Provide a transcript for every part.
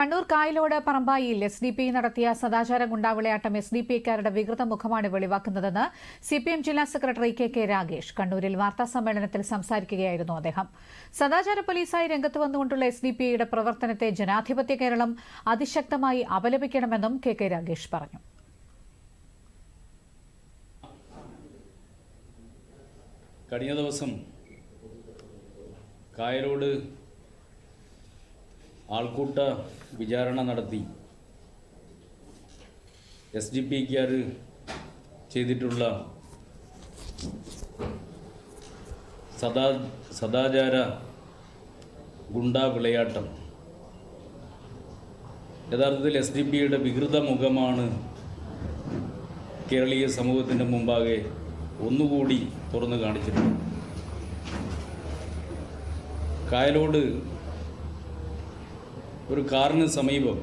കണ്ണൂർ കായലോട് പറമ്പായിൽ S D P നടത്തിയ സദാചാര ഗുണ്ടാവിളയാട്ടം എസ് ഡി പി ക്കാരുടെ വികൃത മുഖമാണ് വെളിവാക്കുന്നതെന്ന് സി പി എം ജില്ലാ സെക്രട്ടറി കെ കെ രാഗേഷ് കണ്ണൂരിൽ വാർത്താ സമ്മേളനത്തിൽ സംസാരിക്കുകയായിരുന്നു അദ്ദേഹം. സദാചാര പോലീസായി രംഗത്ത് വന്നുകൊണ്ടുള്ള എസ് ഡി പി ഐയുടെ പ്രവർത്തനത്തെ ജനാധിപത്യ കേരളം അതിശക്തമായി അപലപിക്കണമെന്നും കെ കെ രാഗേഷ് പറഞ്ഞു. കഴിഞ്ഞ ദിവസം കായലോട് ആൾക്കൂട്ട വിചാരണ നടത്തി എസ് ഡി പിക്കാർ ചെയ്തിട്ടുള്ള സദാ സദാചാര ഗുണ്ടാ വിളയാട്ടം. യഥാർത്ഥത്തിൽ എസ് ഡി പിയുടെ വികൃത മുഖമാണ് കേരളീയ സമൂഹത്തിന്റെ മുമ്പാകെ ഒന്നുകൂടി തുറന്നു കാണിച്ചിട്ടുണ്ട് കായലോട് ഒരു കാറിന് സമീപം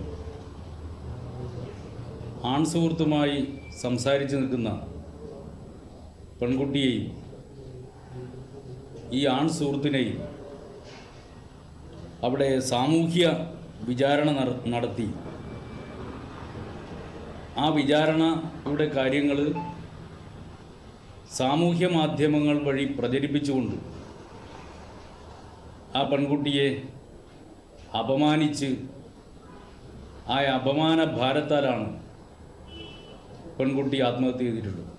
ആൺസുഹൃത്തുമായി സംസാരിച്ച് നിൽക്കുന്ന പെൺകുട്ടിയെയും ഈ ആൺ സുഹൃത്തിനെയും അവിടെ സാമൂഹ്യ വിചാരണ നടത്തി. ആ വിചാരണയുടെ കാര്യങ്ങൾ സാമൂഹ്യ മാധ്യമങ്ങൾ വഴി പ്രചരിപ്പിച്ചുകൊണ്ട് ആ പെൺകുട്ടിയെ അപമാനിച്ച് ആ അപമാന ഭാരത്താലാണ് പെൺകുട്ടി ആത്മഹത്യ ചെയ്തിട്ടുള്ളത്.